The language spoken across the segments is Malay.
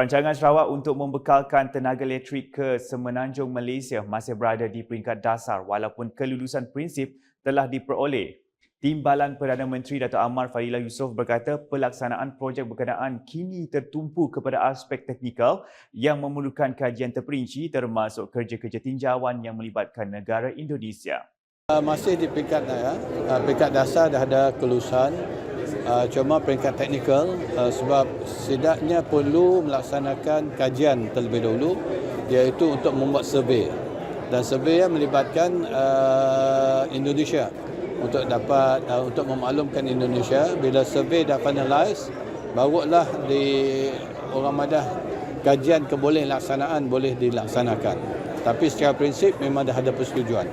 Perancangan Sarawak untuk membekalkan tenaga elektrik ke Semenanjung Malaysia masih berada di peringkat dasar walaupun kelulusan prinsip telah diperoleh. Timbalan Perdana Menteri Dato' Ammar Fadilah Yusof berkata pelaksanaan projek berkenaan kini tertumpu kepada aspek teknikal yang memerlukan kajian terperinci termasuk kerja-kerja tinjauan yang melibatkan negara Indonesia. Masih di peringkat ya, peringkat dasar dah ada kelulusan. Uh, Cuma peringkat teknikal uh, sebab setidaknya perlu melaksanakan kajian terlebih dahulu iaitu untuk membuat survey. Dan survey yang melibatkan uh, Indonesia untuk dapat uh, untuk memaklumkan Indonesia bila survey dah finalize barulah di orang madah kajian kebolehan laksanaan boleh dilaksanakan. Tapi secara prinsip memang dah ada persetujuan.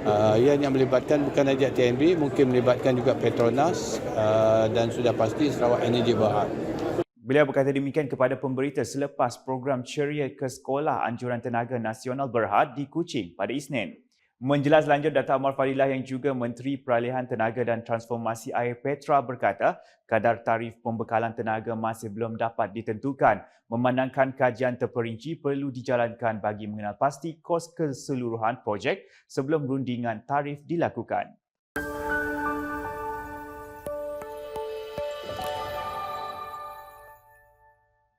Uh, yang yang melibatkan bukan saja TNB, mungkin melibatkan juga Petronas uh, dan sudah pasti Sarawak Energy Berhad. Beliau berkata demikian kepada pemberita selepas program ceria ke sekolah anjuran tenaga nasional Berhad di Kuching pada Isnin. Menjelas lanjut Dato' Amar Fadilah yang juga Menteri Peralihan Tenaga dan Transformasi Air Petra berkata kadar tarif pembekalan tenaga masih belum dapat ditentukan memandangkan kajian terperinci perlu dijalankan bagi mengenal pasti kos keseluruhan projek sebelum rundingan tarif dilakukan.